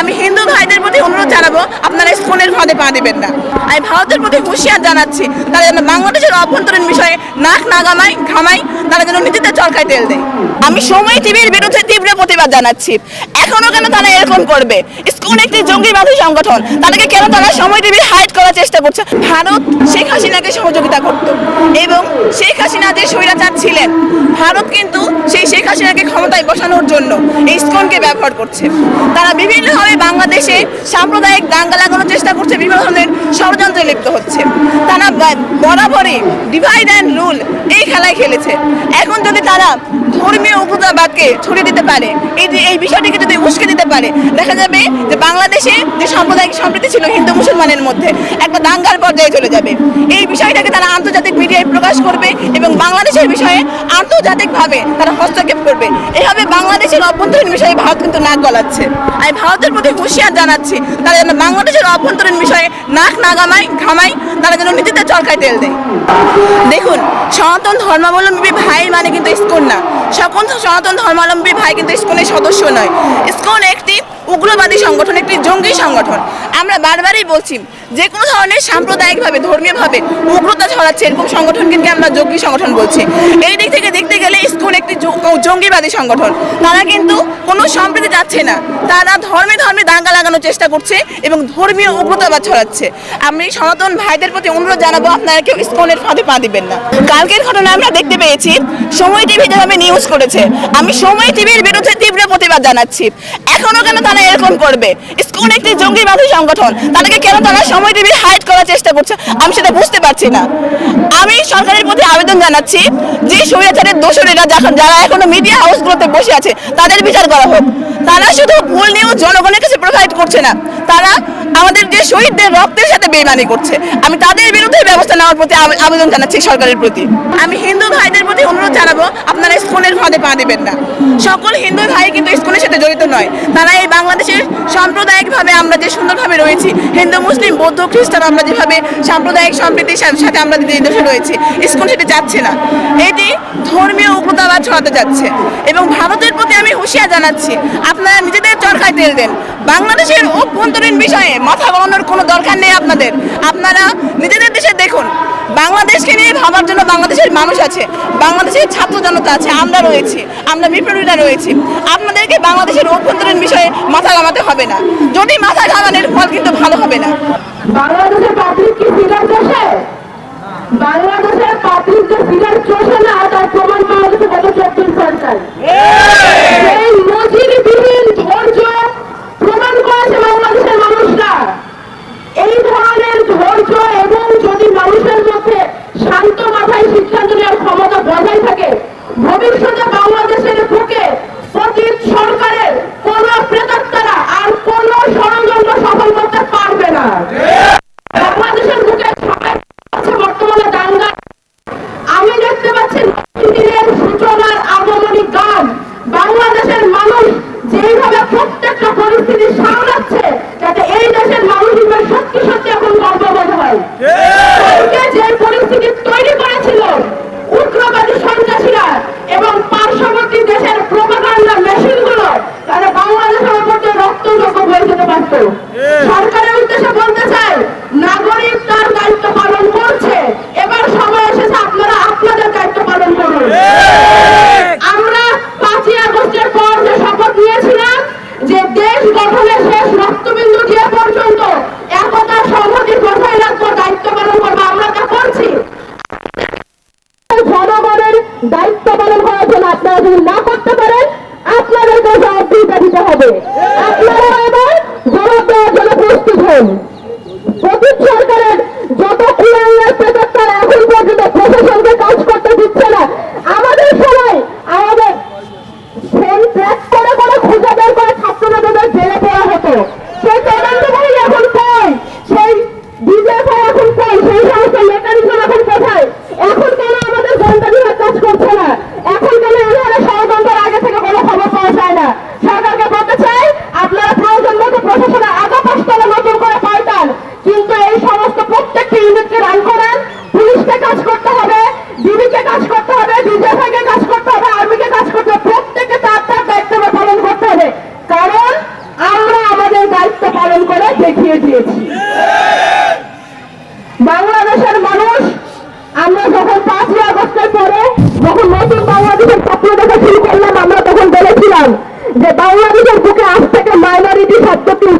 আমি হিন্দু ভাইদের প্রতি অনুরোধ জানাব, আপনারা স্কনের ফাঁদে পা দিবেন না। আমি ভারতের প্রতি হুঁশিয়ার জানাচ্ছি তারা যেন বাংলাদেশের অভ্যন্তরীণ বিষয়ে নাক না গামায় ঘামায়, তারা যেন নিজেদের চরকায় তেল দেয়। আমি সময় টিভির বিরুদ্ধে তীব্র প্রতিবাদ জানাচ্ছি। এখনও কেন তারা এরকম করবে? স্কুল একটি জঙ্গিবাদী সংগঠন, তাদেরকে কেন তারা সময় টিভি হাইড করার চেষ্টা করছে? ভারত শেখ হাসিনাকে সহযোগিতা করত এবং শেখ হাসিনা যে স্বৈরাচার ছিলেন, ভারত কিন্তু সেই শেখ হাসিনাকে ক্ষমতায় বসানোর জন্য এই স্কনকে ব্যবহার করছে। তারা বিভিন্নভাবে বাংলাদেশে সাম্প্রদায়িক দাঙ্গা লাগানোর চেষ্টা করছে বিভিন্ন ধরনের ষড়যন্ত্রে লিপ্ত হচ্ছে। তারা বরাবরই ডিভাইড অ্যান্ড রুল এই খেলায় খেলেছে। এখন যদি তারা ধর্মীয় উগ্রতাবাদকে ছড়িয়ে দিতে পারে, এই যে এই বিষয়টিকে যদি উস্কে দিতে পারে, দেখা যাবে যে বাংলাদেশে যে সাম্প্রদায়িক সম্প্রীতি ছিল হিন্দু মুসলমানের মধ্যে, একটা দাঙ্গার পর্যায়ে চলে যাবে। এই বিষয়টাকে তারা আন্তর্জাতিক মিডিয়ায় প্রকাশ করবে এবং বাংলাদেশের বিষয়ে আন্তর্জাতিকভাবে তারা হস্তক্ষেপ করবে। এভাবে বাংলাদেশের অভ্যন্তরীণ বিষয়ে ভারত কিন্তু নাক গলাচ্ছে। আমি ভারতের প্রতি হুঁশিয়ার জানাচ্ছি, তারা যেন বাংলাদেশের অভ্যন্তরীণ বিষয়ে নাক না গামায় ঘামায়, তারা যেন নিজেদের চরকায় তেল দেয়। দেখুন, সনাতন ধর্মাবলম্বী ভাই মানে কিন্তু ইস্কন না। সকল সনাতন ধর্মাবলম্বী ভাই কিন্তু ইস্কনের সদস্য নয়। ইস্কন একটি উগ্রবাদী সংগঠন, একটি জঙ্গি সংগঠন। আমরা বারবারই বলছি, যে কোনো ধরনের সাম্প্রদায়িকভাবে, ধর্মীয়ভাবে উগ্রতা ছড়াচ্ছে এরকম সংগঠনকে আমরা জঙ্গি সংগঠন বলছি। এই দিক থেকে দেখতে গেলে ইস্কন একটি জঙ্গিবাদী সংগঠন। তারা কিন্তু কোনো সম্প্রীতি যাচ্ছে না। তারা ধর্মে ধর্মে দাঙ্গা লাগানোর চেষ্টা করছে এবং ধর্মীয় উগ্রতাবাদ ছড়াচ্ছে। আমি সনাতন ভাইদের প্রতি অনুরোধ জানাব, আপনারা কেউ ইস্কনের ফাঁদে পা দিবেন না। কালকের ঘটনা আমরা দেখতে পেয়েছি। সময় টিভি যেভাবে নিউজ করেছে। আমি সময় টিভির বিরুদ্ধে তীব্র প্রতিবাদ জানাচ্ছি। এখনও কেন তারা এরকম করবে? ইস্কন একটি জঙ্গিবাদী সংগঠন, তাদেরকে কেন তারা সময় টিভি হাইড করার চেষ্টা করছে? আমি সেটা বুঝতে পারছি না। আমি সরকারের প্রতি আবেদন জানাচ্ছি যে স্বৈরাচারের দোষরেরা যখন যারা এখনও মিডিয়া হাউসগুলোতে বসে আছে, তাদের বিচার করা হোক। তারা শুধু ভুল নিউজ জনগণের কাছে প্রোভাইড করছে না। তারা আমাদের যে শহীদদের রক্তের সাথে বেইমানি করছে। আমি তাদের বিরুদ্ধে ব্যবস্থা নেওয়ার প্রতি আবেদন জানাচ্ছি সরকারের প্রতি। আমি হিন্দু ভাইদের প্রতি অনুরোধ জানাব আপনারা স্কুলের ফাঁদে পা দেবেন না। সকল হিন্দু ভাই কিন্তু স্কুলের সাথে জড়িত নয়। তারা এই বাংলাদেশের সাম্প্রদায়িকভাবে আমরা যে সুন্দরভাবে রয়েছি, হিন্দু, মুসলিম, বৌদ্ধ, খ্রিস্টান, আমরা যেভাবে সাম্প্রদায়িক সম্প্রীতির সাথে আমরা যে দেশে রয়েছি, স্কুল সেটা যাচ্ছে না। এটি ধর্মীয় উগ্রতাবাদ ছড়াতে যাচ্ছে। এবং ভারতের প্রতি আমি হুঁশিয়ার জানাচ্ছি, আপনারা নিজেদের চরকায় তেল দেন। বাংলাদেশের অভ্যন্তরীণ বিষয়ে মাথা গলানোর কোনো দরকার নেই আপনাদের। আপনারা নিজেদের দেশে দেখুন। বাংলাদেশকে নিয়ে ভাবার জন্য বাংলাদেশের মানুষ আছে। বাংলাদেশের ছাত্র জনতা আছে। আমরা রয়েছি। আমরা বিপ্লবীরা রয়েছি। আপনাদেরকে বাংলাদেশের অভ্যন্তরীণ বিষয়ে মাথা ঘামাতে হবে না। যদি মাথা ঘামানোর ফল কিন্তু ভালো হবে না। বাংলাদেশের পাবলিক কি ফিগার চষে বাংলাদেশের পাবলিক যে ফিগার চষে না তার প্রমাণ পাওয়া গেছে গত চব্বিশ ঘন্টায় Santo চান যে বাংলাদেশের বুকে আজ থেকে মাইনরিটি শব্দটি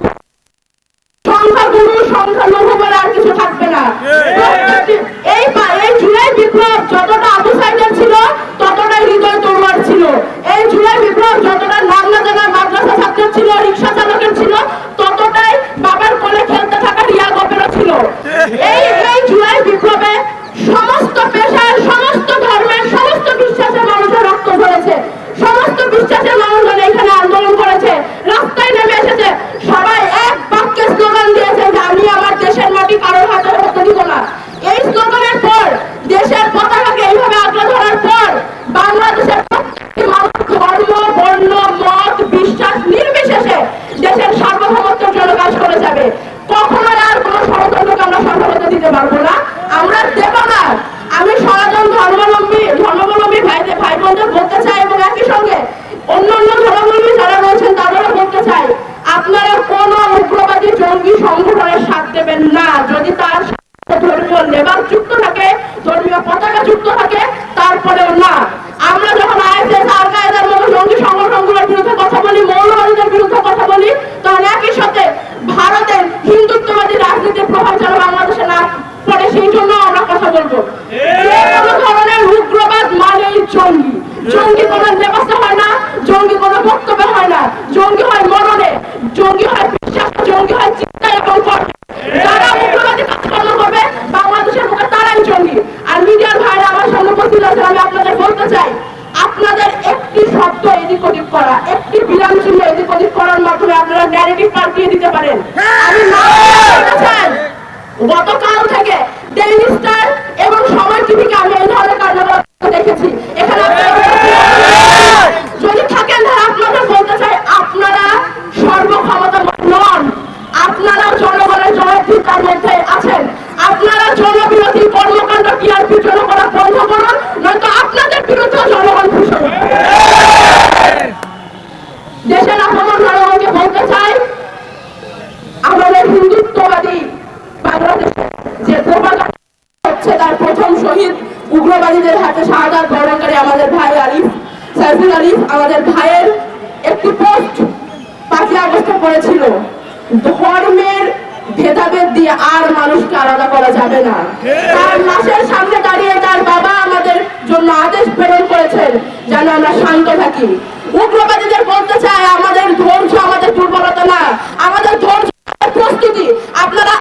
হাটে শাহাদাত বরণকারী আমাদের ভাই আলিফ সাইফুল আলিফ আমাদের ভাইয়ের একটি পোস্ট পাঁচই আগস্টে পড়েছিল। ধর্মের ভেদাভেদ দিয়ে আর মানুষকে আলাদা করা যাবে না। তার মাসের সামনে দাঁড়িয়ে তার বাবা আমাদের জন্য আদেশ প্রেরণ করেছেন যেন আমরা শান্ত থাকি। উগ্রবাদীদের বলতে চায়, আমাদের ধ্বংস আমাদের দুর্বলতা না, আমাদের ধ্বংস প্রস্তুতি। আপনারা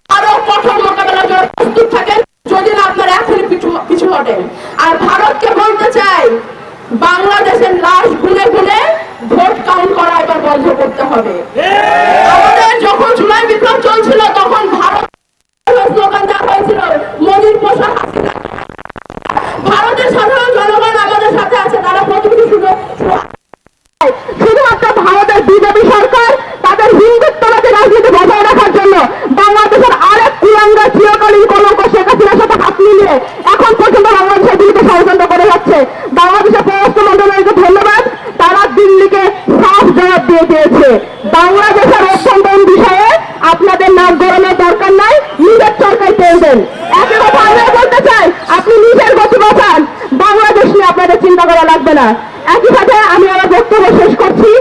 দিয়েছে। বাংলাদেশের অভ্যন্তরীণ বিষয়ে আপনাদের নাম গরমের দরকার নাই, নিজের সরকারই পেয়েছেন একই কথা বলতে চাই, আপনি নিজের গতি বসান বাংলাদেশ নিয়ে আপনাদের চিন্তা করা লাগবে না। একই সাথে আমি আমার বক্তব্য শেষ করছি।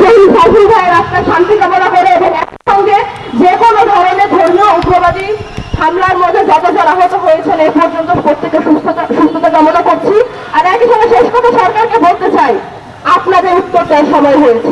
সেই সাধু ভাইয়ের রাস্তায় শান্তি কামনা করে এবং একসঙ্গে যে কোনো ধরনের ধর্মীয় উগ্রবাদী হামলার মধ্যে যত যার আহত হয়েছেন এ পর্যন্ত প্রত্যেকে সুস্থতা সুস্থতা কামনা করছি। আর একই সঙ্গে শেষ কথা সরকারকে বলতে চাই আপনাদের উত্তরটা সময় হয়েছে।